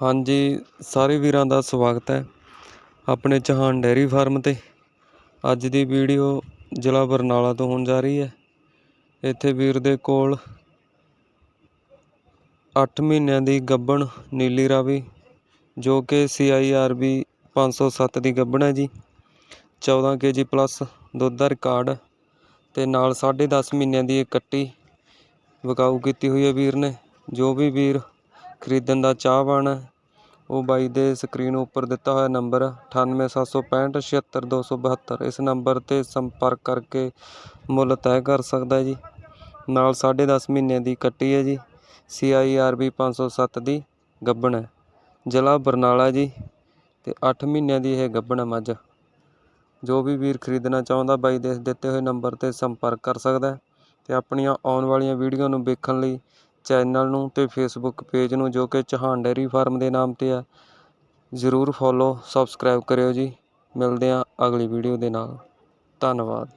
ਹਾਂਜੀ, ਸਾਰੇ ਵੀਰਾਂ ਦਾ ਸਵਾਗਤ ਹੈ ਆਪਣੇ ਚਹਾਨ ਡੇਅਰੀ ਫਾਰਮ ਤੇ। ਅੱਜ ਦੀ ਵੀਡੀਓ ਜ਼ਿਲ੍ਹਾ ਬਰਨਾਲਾ ਤੋਂ ਹੋਣ ਜਾ ਰਹੀ ਹੈ। ਇੱਥੇ ਵੀਰ ਦੇ ਕੋਲ 8 ਮਹੀਨਿਆਂ ਦੀ ਗੱਬਣ ਨੀਲੀ ਰਾਵੀ, ਜੋ ਕਿ CIRB 507 ਦੀ ਗੱਬਣ ਹੈ ਜੀ। 14 ਕੇਜੀ ਪਲੱਸ ਦੁੱਧ ਦਾ ਰਿਕਾਰਡ ਤੇ ਨਾਲ 10.5 ਮਹੀਨਿਆਂ ਦੀ ਇਹ ਕੱਟੀ ਵਿਕਾਊ ਕੀਤੀ ਹੋਈ ਹੈ ਵੀਰ ਨੇ। ਜੋ ਵੀ ਵੀਰ ਖਰੀਦਣ ਦਾ ਚਾਹਵਾਨ ਹੈ। ਉਹ ਬਾਈ ਦੇ ਸਕਰੀਨ ਉੱਪਰ ਦਿੱਤਾ ਹੋਇਆ ਨੰਬਰ 9876576272 ਇਸ ਨੰਬਰ ਤੇ ਸੰਪਰਕ ਕਰਕੇ ਮੁੱਲ ਤੈਅ ਕਰ ਸਕਦਾ ਜੀ। ਨਾਲ 10.5 ਮਹੀਨਿਆਂ ਦੀ ਕੱਟੀ ਹੈ ਜੀ। ਸੀ ਆਈ ਆਰ ਬੀ ਪੰਜ ਸੌ ਸੱਤ ਦੀ ਗੱਬਣ ਹੈ। ਜ਼ਿਲ੍ਹਾ ਬਰਨਾਲਾ ਜੀ। ਅਤੇ ਅੱਠ ਮਹੀਨਿਆਂ ਦੀ ਇਹ ਗੱਬਣ ਹੈ ਮੱਝ। ਜੋ ਵੀ ਵੀਰ ਖਰੀਦਣਾ ਚਾਹੁੰਦਾ ਬਾਈ ਦੇ ਦਿੱਤੇ ਹੋਏ ਨੰਬਰ ਤੇ ਸੰਪਰਕ ਕਰ ਸਕਦਾ ਅਤੇ ਆਪਣੀਆਂ ਆਉਣ ਵਾਲੀਆਂ ਵੀਡੀਓ ਨੂੰ ਵੇਖਣ ਲਈ ਚੈਨਲ ਨੂੰ ਅਤੇ ਫੇਸਬੁੱਕ ਪੇਜ ਨੂੰ, ਜੋ ਕਿ ਚੌਹਾਨ ਡੇਅਰੀ ਫਾਰਮ ਦੇ ਨਾਮ ਤੇ ਹੈ ਜ਼ਰੂਰ ਫੋਲੋ ਸਬਸਕ੍ਰਾਈਬ ਕਰਿਓ ਜੀ। ਮਿਲਦੇ ਹਾਂ ਅਗਲੀ ਵੀਡੀਓ ਦੇ ਨਾਲ। ਧੰਨਵਾਦ।